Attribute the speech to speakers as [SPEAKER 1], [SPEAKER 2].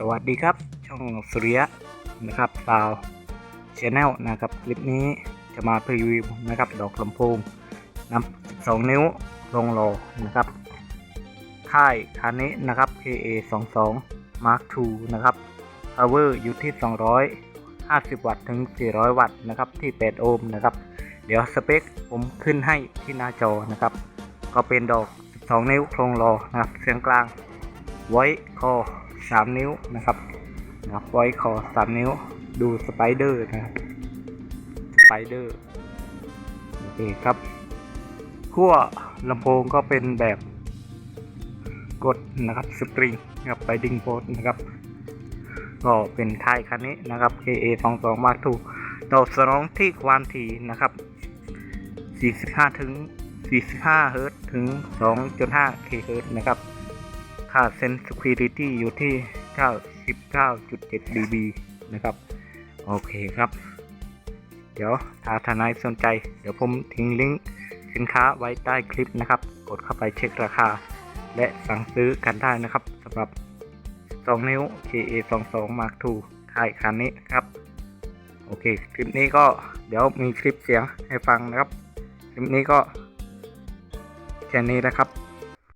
[SPEAKER 1] สวัสดีครับ ช่องสุริยะนะครับสาวชแนลนะครับ คลิปนี้จะมาพรีวิวนะครับ ดอกลำโพงน้ำ12 นิ้วลงโลนะครับ ค่ายคันนี้นะครับ KA 2 2 Mark II นะครับ power อยู่ที่ 250 วัตต์ถึง 400 วัตต์นะครับ ที่ 8 โอห์มนะครับ เดี๋ยวสเปคผมขึ้นให้ที่หน้าจอนะครับ ก็เป็นดอก 12 นิ้วโครงโลนะครับเสียงกลางไว้คอ 3 นิ้วนะครับนะครับไว้คอ3 นิ้ว ดูสไปเดอร์นะครับ สไปเดอร์โอเคครับขั้วลำโพงก็เป็นแบบกดนะครับสปริงนะครับไปดิงโพสนะครับ ก็เป็นท้ายคันนี้นะครับ KA 2 2 Mark II ตอบสนองที่ความถี่นะครับ 45 ถึง 45 เฮิรตซ์ถึง 2.5เคเฮิรตนะครับ ค่า sensitivity อยู่ที่ 99.7 dB นะครับ โอเคครับ เดี๋ยวถ้าทนายสนใจ เดี๋ยวผมทิ้งลิงก์สินค้าไว้ใต้คลิปนะครับ กดเข้าไปเช็คราคา และสั่งซื้อกันได้นะครับสำหรับ 2 นิ้ว KA 2 2 Mark II ค่ายคันนี้ครับ โอเค คลิปนี้ก็เดี๋ยวมีคลิปเสียงให้ฟังนะครับ คลิปนี้ก็แค่นี้นะครับ